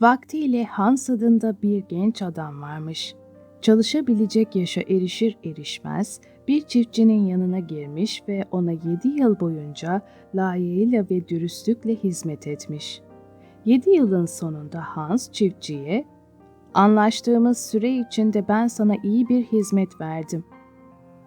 Vaktiyle Hans adında bir genç adam varmış. Çalışabilecek yaşa erişir erişmez bir çiftçinin yanına girmiş ve ona yedi yıl boyunca layığıyla ve dürüstlükle hizmet etmiş. Yedi yılın sonunda Hans çiftçiye, ''Anlaştığımız süre içinde ben sana iyi bir hizmet verdim.''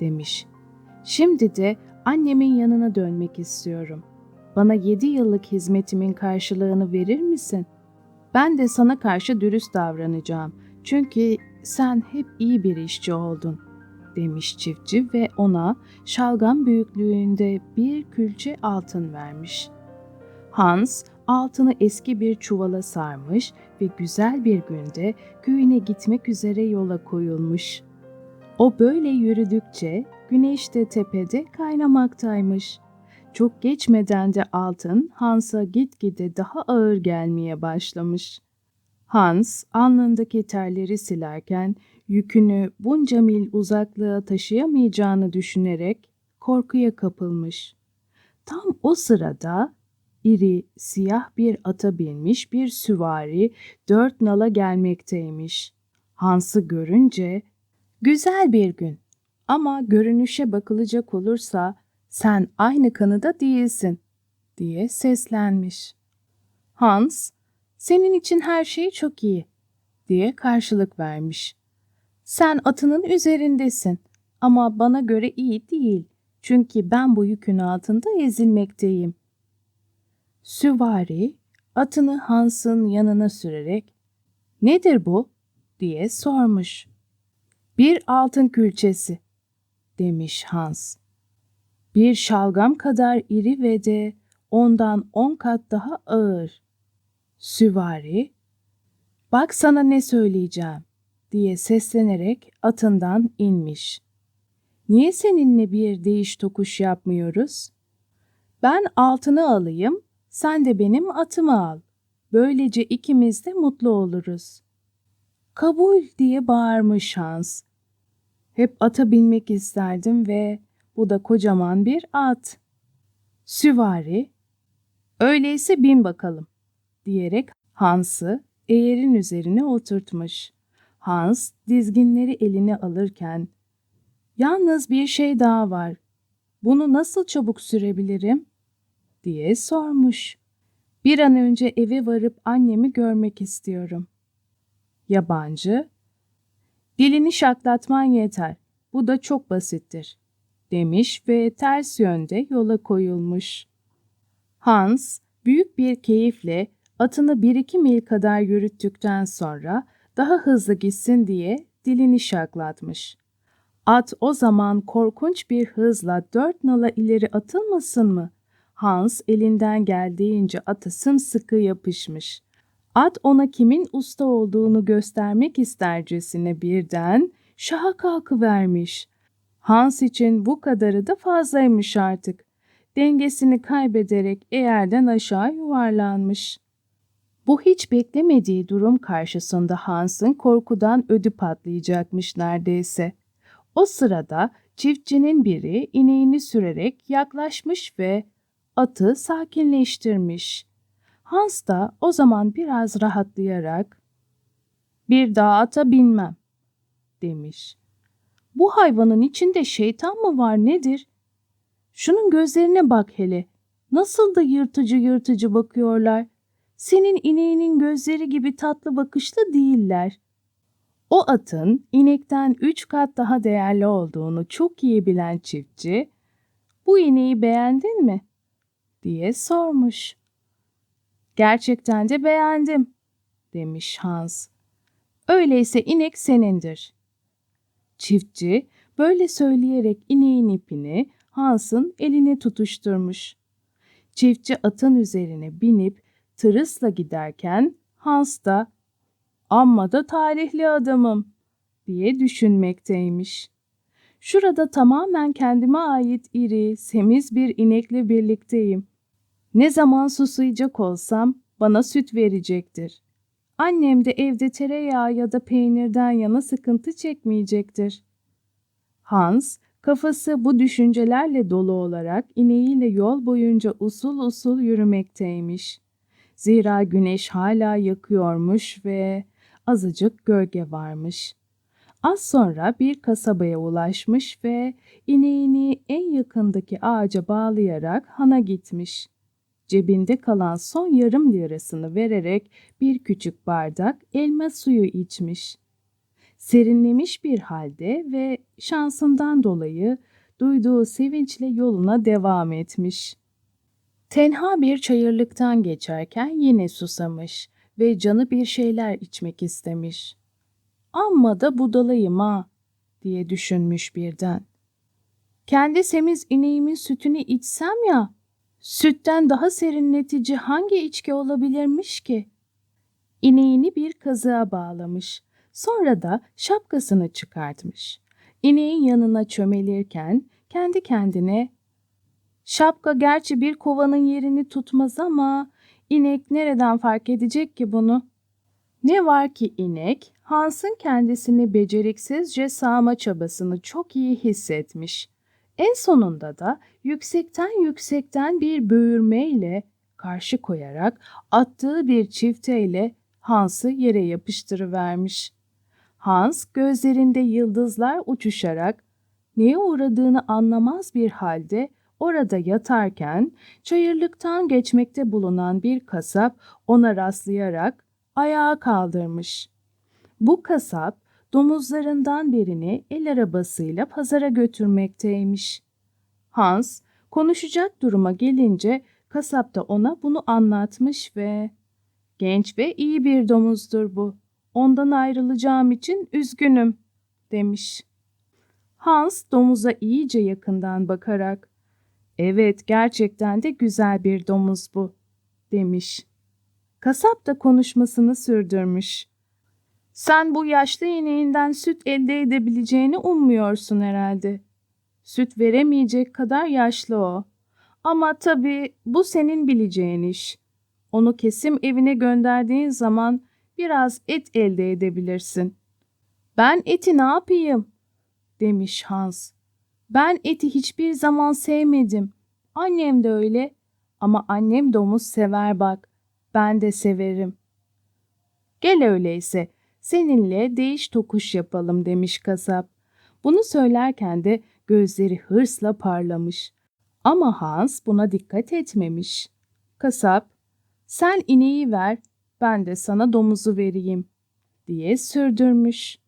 demiş. ''Şimdi de annemin yanına dönmek istiyorum. Bana yedi yıllık hizmetimin karşılığını verir misin? Ben de sana karşı dürüst davranacağım. Çünkü sen hep iyi bir işçi oldun.'' demiş çiftçi ve ona şalgam büyüklüğünde bir külçe altın vermiş. Hans altını eski bir çuvala sarmış ve güzel bir günde köyüne gitmek üzere yola koyulmuş. O böyle yürüdükçe güneş de tepede kaynamaktaymış. Çok geçmeden de altın Hans'a gitgide daha ağır gelmeye başlamış. Hans alnındaki terleri silerken yükünü bunca mil uzaklığa taşıyamayacağını düşünerek korkuya kapılmış. Tam o sırada iri, siyah bir ata binmiş bir süvari dört nala gelmekteymiş. Hans'ı görünce, güzel bir gün ama görünüşe bakılacak olursa sen aynı kanıda değilsin diye seslenmiş. Hans, senin için her şey çok iyi diye karşılık vermiş. Sen atının üzerindesin ama bana göre iyi değil. Çünkü ben bu yükün altında ezilmekteyim. Süvari atını Hans'ın yanına sürerek "Nedir bu?" diye sormuş. "Bir altın külçesi." demiş Hans. Bir şalgam kadar iri ve de ondan on kat daha ağır. Süvari, "Bak sana ne söyleyeceğim." diye seslenerek atından inmiş. Niye seninle bir değiş tokuş yapmıyoruz? Ben altını alayım, sen de benim atımı al. Böylece ikimiz de mutlu oluruz. Kabul diye bağırmış Hans. Hep ata binmek isterdim ve bu da kocaman bir at. Süvari, öyleyse bin bakalım diyerek Hans'ı eğerin üzerine oturtmuş. Hans dizginleri eline alırken "Yalnız bir şey daha var. Bunu nasıl çabuk sürebilirim?" diye sormuş. "Bir an önce eve varıp annemi görmek istiyorum." Yabancı, "Dilini şaklatman yeter. Bu da çok basittir." Demiş ve ters yönde yola koyulmuş. Hans büyük bir keyifle atını bir iki mil kadar yürüttükten sonra daha hızlı gitsin diye dilini şaklatmış. At o zaman korkunç bir hızla dört nala ileri atılmasın mı? Hans elinden geldiğince ata sımsıkı yapışmış. At ona kimin usta olduğunu göstermek istercesine birden şaha kalkıvermiş. Hans için bu kadarı da fazlaymış artık. Dengesini kaybederek eğerden aşağı yuvarlanmış. Bu hiç beklemediği durum karşısında Hans'ın korkudan ödü patlayacakmış neredeyse. O sırada çiftçinin biri ineğini sürerek yaklaşmış ve atı sakinleştirmiş. Hans da o zaman biraz rahatlayarak ''Bir daha ata binmem.'' demiş. ''Bu hayvanın içinde şeytan mı var nedir? Şunun gözlerine bak hele. Nasıl da yırtıcı yırtıcı bakıyorlar. Senin ineğinin gözleri gibi tatlı bakışlı değiller. O atın inekten üç kat daha değerli olduğunu çok iyi bilen çiftçi, bu ineği beğendin mi? diye sormuş. Gerçekten de beğendim, demiş Hans. Öyleyse inek senindir. Çiftçi böyle söyleyerek ineğin ipini Hans'ın eline tutuşturmuş. Çiftçi atın üzerine binip tırısla giderken Hans da amma da talihli adamım diye düşünmekteymiş. Şurada tamamen kendime ait iri, semiz bir inekle birlikteyim. Ne zaman susayacak olsam bana süt verecektir. Annem de evde tereyağı ya da peynirden yana sıkıntı çekmeyecektir. Hans, kafası bu düşüncelerle dolu olarak ineğiyle yol boyunca usul usul yürümekteymiş. Zira güneş hala yakıyormuş ve azıcık gölge varmış. Az sonra bir kasabaya ulaşmış ve ineğini en yakındaki ağaca bağlayarak hana gitmiş. Cebinde kalan son yarım lirasını vererek bir küçük bardak elma suyu içmiş. Serinlemiş bir halde ve şansından dolayı duyduğu sevinçle yoluna devam etmiş. Tenha bir çayırlıktan geçerken yine susamış ve canı bir şeyler içmek istemiş. Amma da budalayım ha diye düşünmüş birden. Kendi semiz ineğimin sütünü içsem ya, sütten daha serinletici hangi içki olabilirmiş ki? İneğini bir kazığa bağlamış. Sonra da şapkasını çıkartmış. İneğin yanına çömelirken kendi kendine Şapka gerçi bir kovanın yerini tutmaz ama inek nereden fark edecek ki bunu? Ne var ki inek, Hans'ın kendisini beceriksizce sağma çabasını çok iyi hissetmiş. En sonunda da yüksekten yüksekten bir böğürmeyle karşı koyarak attığı bir çifteyle Hans'ı yere yapıştırıvermiş. Hans gözlerinde yıldızlar uçuşarak neye uğradığını anlamaz bir halde orada yatarken çayırlıktan geçmekte bulunan bir kasap ona rastlayarak ayağa kaldırmış. Bu kasap domuzlarından birini el arabasıyla pazara götürmekteymiş. Hans konuşacak duruma gelince kasap da ona bunu anlatmış ve genç ve iyi bir domuzdur bu. Ondan ayrılacağım için üzgünüm demiş. Hans domuza iyice yakından bakarak Evet, gerçekten de güzel bir domuz bu, demiş. Kasap da konuşmasını sürdürmüş. Sen bu yaşlı ineğinden süt elde edebileceğini ummuyorsun herhalde. Süt veremeyecek kadar yaşlı o. Ama tabii bu senin bileceğin iş. Onu kesim evine gönderdiğin zaman biraz et elde edebilirsin. Ben eti ne yapayım? demiş Hans. Ben eti hiçbir zaman sevmedim. Annem de öyle. Ama annem domuz sever bak. Ben de severim. Gel öyleyse. Seninle değiş tokuş yapalım demiş kasap. Bunu söylerken de gözleri hırsla parlamış. Ama Hans buna dikkat etmemiş. Kasap, sen ineği ver, ben de sana domuzu vereyim, diye sürdürmüş.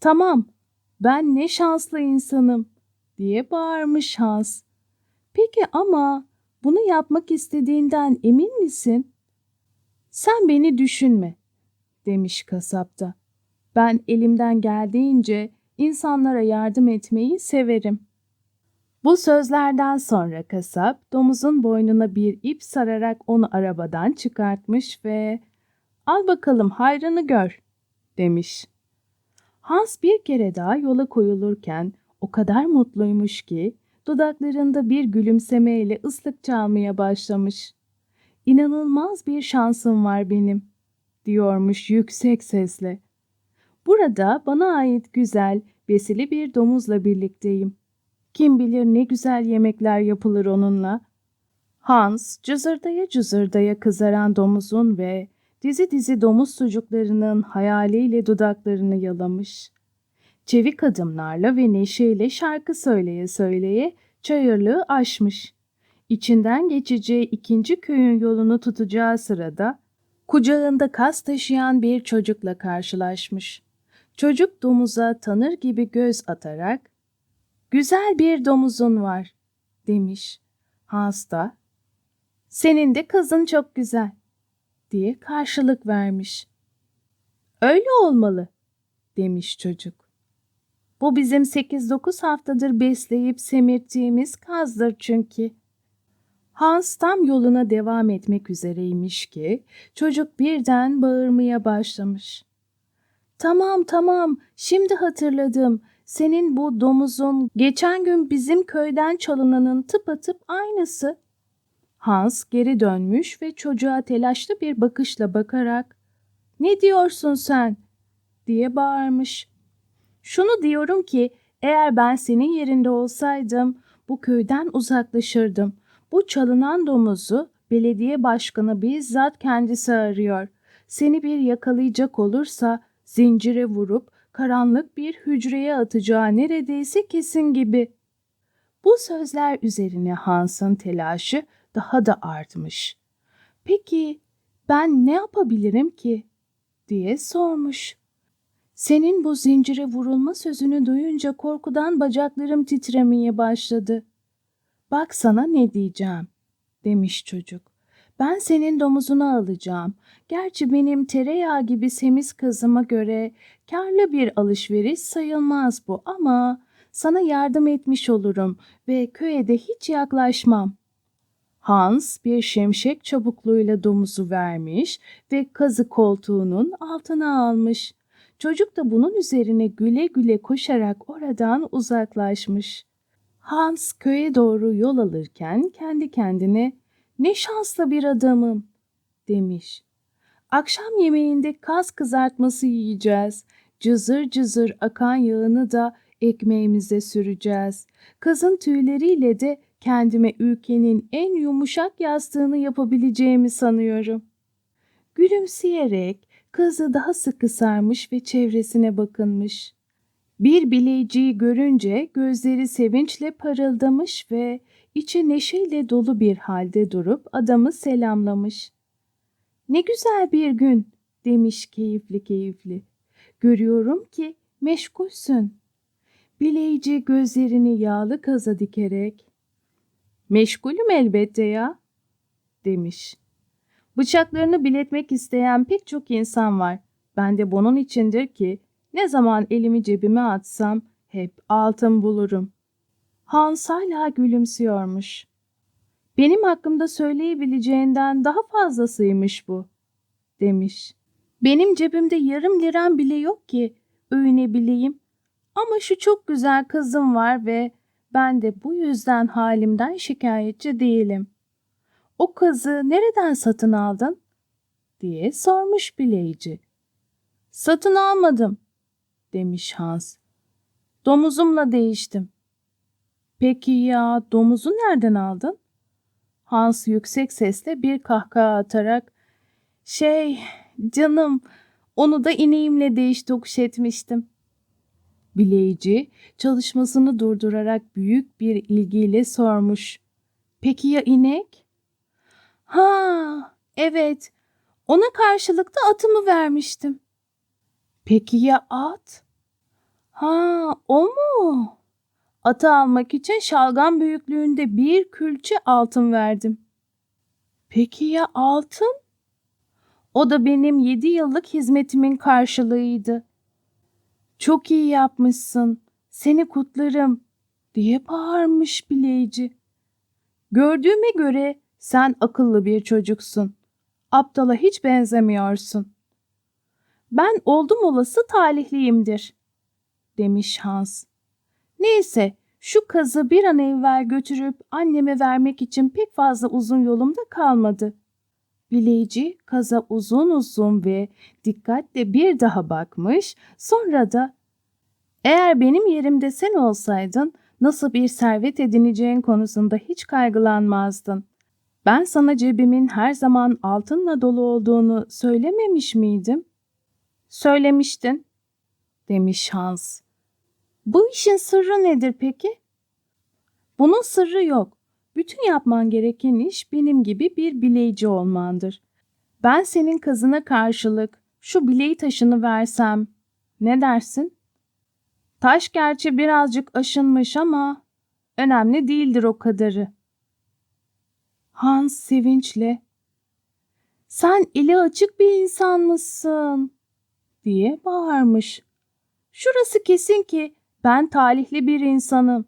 Tamam, ben ne şanslı insanım diye bağırmış Hans. Peki ama bunu yapmak istediğinden emin misin? Sen beni düşünme, demiş kasapta. Ben elimden geldiğince insanlara yardım etmeyi severim. Bu sözlerden sonra kasap domuzun boynuna bir ip sararak onu arabadan çıkartmış ve ''Al bakalım hayrını gör'' demiş. Hans bir kere daha yola koyulurken o kadar mutluymuş ki dudaklarında bir gülümsemeyle ıslık çalmaya başlamış. İnanılmaz bir şansım var benim, diyormuş yüksek sesle. Burada bana ait güzel, besili bir domuzla birlikteyim. Kim bilir ne güzel yemekler yapılır onunla. Hans, cızırdaya cızırdaya kızaran domuzun ve dizi dizi domuz sucuklarının hayaliyle dudaklarını yalamış. Çevik adımlarla ve neşeyle şarkı söyleye söyleye çayırlığı aşmış. İçinden geçeceği ikinci köyün yolunu tutacağı sırada kucağında kas taşıyan bir çocukla karşılaşmış. Çocuk domuza tanır gibi göz atarak ''Güzel bir domuzun var.'' demiş. Hans da ''Senin de kızın çok güzel.'' diye karşılık vermiş. ''Öyle olmalı.'' demiş çocuk. Bu bizim 8-9 haftadır besleyip semirttiğimiz kazdır çünkü. Hans tam yoluna devam etmek üzereymiş ki çocuk birden bağırmaya başlamış. Tamam tamam şimdi hatırladım. Senin bu domuzun geçen gün bizim köyden çalınanın tıpatıp aynısı. Hans geri dönmüş ve çocuğa telaşlı bir bakışla bakarak ''Ne diyorsun sen?'' diye bağırmış. Şunu diyorum ki eğer ben senin yerinde olsaydım bu köyden uzaklaşırdım. Bu çalınan domuzu belediye başkanı bizzat kendisi arıyor. Seni bir yakalayacak olursa zincire vurup karanlık bir hücreye atacağı neredeyse kesin gibi. Bu sözler üzerine Hans'ın telaşı daha da artmış. Peki ben ne yapabilirim ki? diye sormuş. Senin bu zincire vurulma sözünü duyunca korkudan bacaklarım titremeye başladı. Bak sana ne diyeceğim, demiş çocuk. Ben senin domuzunu alacağım. Gerçi benim tereyağı gibi semiz kızıma göre karlı bir alışveriş sayılmaz bu ama sana yardım etmiş olurum ve köye de hiç yaklaşmam. Hans bir şimşek çabukluğuyla domuzu vermiş ve kazı koltuğunun altına almış. Çocuk da bunun üzerine güle güle koşarak oradan uzaklaşmış. Hans köye doğru yol alırken kendi kendine ne şanslı bir adamım demiş. Akşam yemeğinde kaz kızartması yiyeceğiz. Cızır cızır akan yağını da ekmeğimize süreceğiz. Kazın tüyleriyle de kendime ülkenin en yumuşak yastığını yapabileceğimi sanıyorum. Gülümseyerek kızı daha sıkı sarmış ve çevresine bakınmış. Bir bileyciyi görünce gözleri sevinçle parıldamış ve içi neşeyle dolu bir halde durup adamı selamlamış. Ne güzel bir gün demiş keyifli keyifli. Görüyorum ki meşgulsün. Bileyci gözlerini yağlı kaza dikerek Meşgulüm elbette ya demiş. Bıçaklarını biletmek isteyen pek çok insan var. Ben de bunun içindir ki ne zaman elimi cebime atsam hep altın bulurum. Hans hala gülümsüyormuş. Benim hakkımda söyleyebileceğinden daha fazlasıymış bu, demiş. Benim cebimde yarım liram bile yok ki övünebileyim. Ama şu çok güzel kızım var ve ben de bu yüzden halimden şikayetçi değilim. O kızı nereden satın aldın? diye sormuş bileyici. Satın almadım, demiş Hans. Domuzumla değiştim. Peki ya domuzu nereden aldın? Hans yüksek sesle bir kahkaha atarak şey canım onu da ineğimle değiş tokuş etmiştim. Bileyici çalışmasını durdurarak büyük bir ilgiyle sormuş. Peki ya inek? Ha, evet. Ona karşılık da atımı vermiştim. Peki ya at? Ha, o mu? Atı almak için şalgam büyüklüğünde bir külçe altın verdim. Peki ya altın? O da benim yedi yıllık hizmetimin karşılığıydı. Çok iyi yapmışsın. Seni kutlarım diye bağırmış bileyici. Gördüğüme göre sen akıllı bir çocuksun. Aptala hiç benzemiyorsun. Ben oldum olası talihliyimdir, demiş Hans. Neyse, şu kazı bir an evvel götürüp anneme vermek için pek fazla uzun yolumda kalmadı. Bileyici kaza uzun uzun ve dikkatle bir daha bakmış, sonra da eğer benim yerimde sen olsaydın nasıl bir servet edineceğin konusunda hiç kaygılanmazdın. Ben sana cebimin her zaman altınla dolu olduğunu söylememiş miydim? Söylemiştin, demiş Hans. Bu işin sırrı nedir peki? Bunun sırrı yok. Bütün yapman gereken iş benim gibi bir bileyici olmandır. Ben senin kızına karşılık şu bileği taşını versem ne dersin? Taş gerçi birazcık aşınmış ama önemli değildir o kadarı. Hans sevinçle sen eli açık bir insan mısın? Diye bağırmış. Şurası kesin ki ben talihli bir insanım.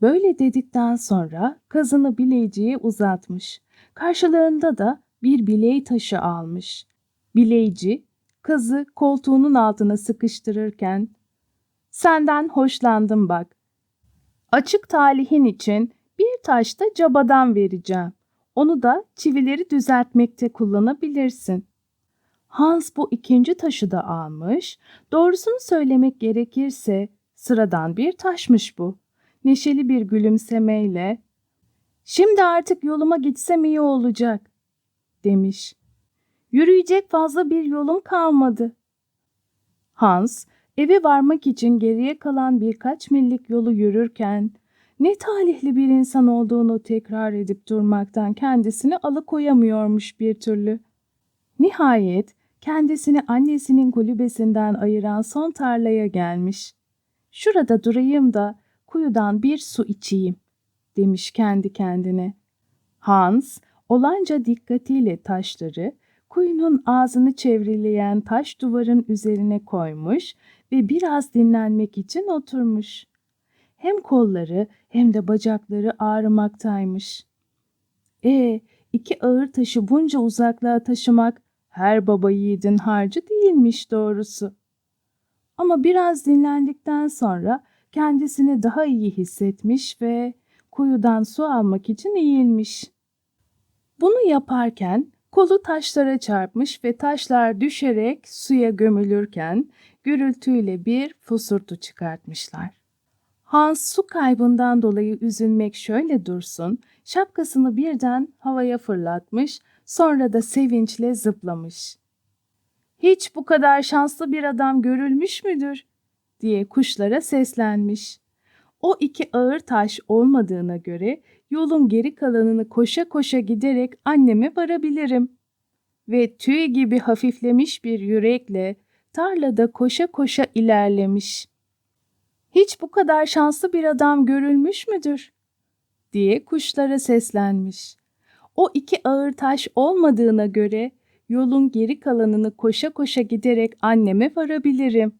Böyle dedikten sonra kazını bileyciye uzatmış. Karşılığında da bir biley taşı almış. Bileyci kazı koltuğunun altına sıkıştırırken senden hoşlandım bak. Açık talihin için bir taş da cabadan vereceğim. Onu da çivileri düzeltmekte kullanabilirsin. Hans bu ikinci taşı da almış. Doğrusunu söylemek gerekirse sıradan bir taşmış bu. Neşeli bir gülümsemeyle Şimdi artık yoluma gitsem iyi olacak, demiş. Yürüyecek fazla bir yolum kalmadı. Hans, eve varmak için geriye kalan birkaç millik yolu yürürken, ne talihli bir insan olduğunu tekrar edip durmaktan kendisini alıkoyamıyormuş bir türlü. Nihayet kendisini annesinin kulübesinden ayıran son tarlaya gelmiş. Şurada durayım da kuyudan bir su içeyim, demiş kendi kendine. Hans, olanca dikkatiyle taşları kuyunun ağzını çevreleyen taş duvarın üzerine koymuş ve biraz dinlenmek için oturmuş. Hem kolları hem de bacakları ağrımaktaymış. E, iki ağır taşı bunca uzaklığa taşımak her baba yiğidin harcı değilmiş doğrusu. Ama biraz dinlendikten sonra kendisini daha iyi hissetmiş ve kuyudan su almak için eğilmiş. Bunu yaparken kolu taşlara çarpmış ve taşlar düşerek suya gömülürken gürültüyle bir fusurtu çıkartmışlar. Hans su kaybından dolayı üzülmek şöyle dursun, şapkasını birden havaya fırlatmış, sonra da sevinçle zıplamış. Hiç bu kadar şanslı bir adam görülmüş müdür? diye kuşlara seslenmiş. O iki ağır taş olmadığına göre yolun geri kalanını koşa koşa giderek anneme varabilirim. Ve tüy gibi hafiflemiş bir yürekle tarlada koşa koşa ilerlemiş. Hiç bu kadar şanslı bir adam görülmüş müdür? diye kuşlara seslenmiş. O iki ağır taş olmadığına göre yolun geri kalanını koşa koşa giderek anneme varabilirim.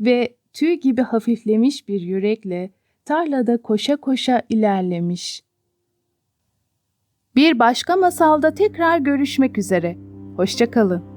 Ve tüy gibi hafiflemiş bir yürekle tarlada koşa koşa ilerlemiş. Bir başka masalda tekrar görüşmek üzere. Hoşçakalın.